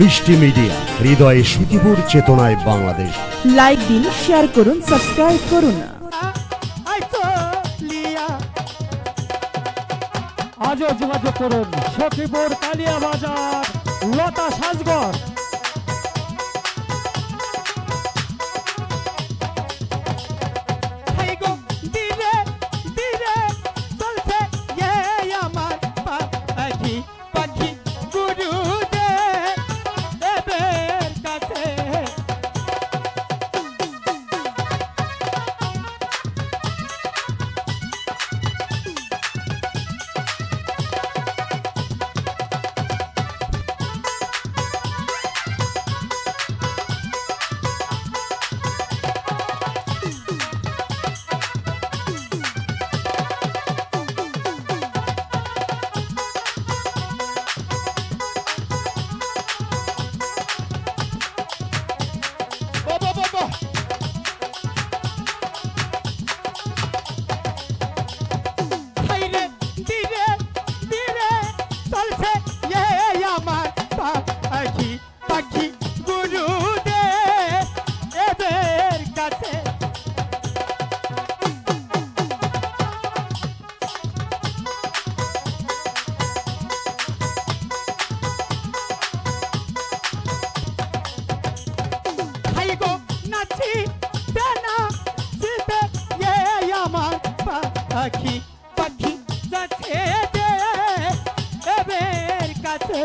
মিষ্টি মিডিয়া হৃদয়ে সুখীপুর চেতনায় বাংলাদেশ। লাইক দিন শেয়ার করুন সাবস্ক্রাইব করুন। আজও যোগাযোগ করুন সখীপুর কালিয়া বাজার লতা সাজগর। নাচি দেনা জিতে এ আমার পাখি পাখি যাচ্ছে দে এবের কাছে।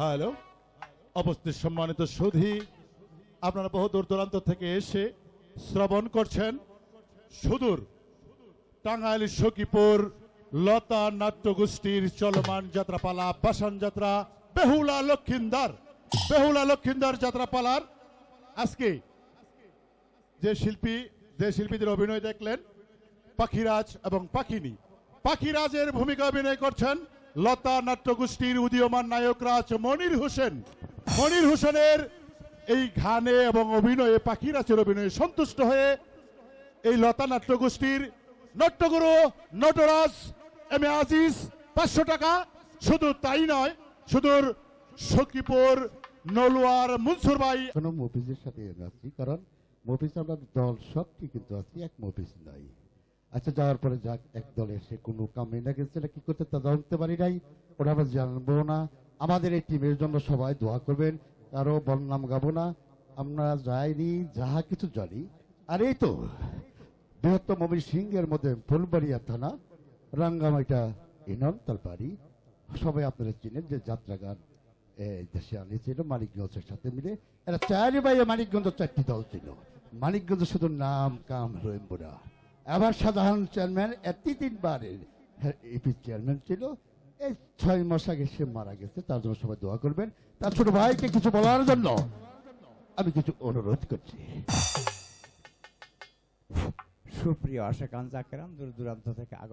হ্যালো। অবস্থিত সম্মানিত সুধী, আপনারা বহু দূর দূরান্ত থেকে এসে শ্রবণ করছেন। সুদূর, টাঙ্গাইল, সখীপুর, লতা নাট্যগোষ্ঠীর চলমান যাত্রাপালা, পাষাণ যাত্রা, বেহুলা লক্ষিন্দার বেহুলা লক্ষিন্দার যাত্রাপালার আজকে যে শিল্পী, যে শিল্পীদের অভিনয় দেখলেন, পাখিরাজ এবং পাখিনী। পাখিরাজের ভূমিকা অভিনয় করছেন লতা নাট্যগোষ্ঠীর উদীয়মান নায়ক রাজ মনির হোসেন। মনির হোসেনের এই গানে এবং অভিনয়ে পাখিরাজের অভিনয়ে সন্তুষ্ট হয়ে এই লতা নাট্যগোষ্ঠীর নট্যগুরু নটরাজ এম এ আজিজ পাঁচশো টাকা। শুধু তাই নয়, সুদূর সকিপুর নলুয়ার মনসুর ভাই। মফিজের সাথে আছি কারণ মফিজ আমরা দল সবটি কিন্তু আছি, এক মফিজ নাই আচ্ছা যাওয়ার পরে যাক, এক দলে সে কোনো কামে না গেছে না কি করতে তা জানতে পারি নাই। ওটা আমরা জানব না। আমাদের এই টিমের জন্য সবাই দোয়া করবেন। কারও বলনাম গাবো না। আমরা যাইনি যাহা কিছু জানি। আর এই তো, বৃহত্তম মমির সিংহের মধ্যে ফুলবাড়িয়া থানা, রাঙ্গামাইটা ইনন তালপাড়ি সবাই আপনারা চিনেন যে যাত্রা গান দেশে আনিয়েছিল, মানিকগঞ্জের সাথে মিলে। এরা চারি বাইরে মানিকগঞ্জ চারটি দল ছিল। মানিকগঞ্জ শুধু নাম, কাম রহিমপুরা আবার সাধারণ চেয়ারম্যান এটি তিনবারের এপি চেয়ারম্যান ছিল। এই ছয় মাস আগে সে মারা গেছে, তার জন্য সবাই দোয়া করবেন। তার ছোট ভাইকে কিছু বলার জন্য আমি কিছু অনুরোধ করছি। সুপ্রিয় আশা আশাকান জাকেরাম দূর দূরান্ত থেকে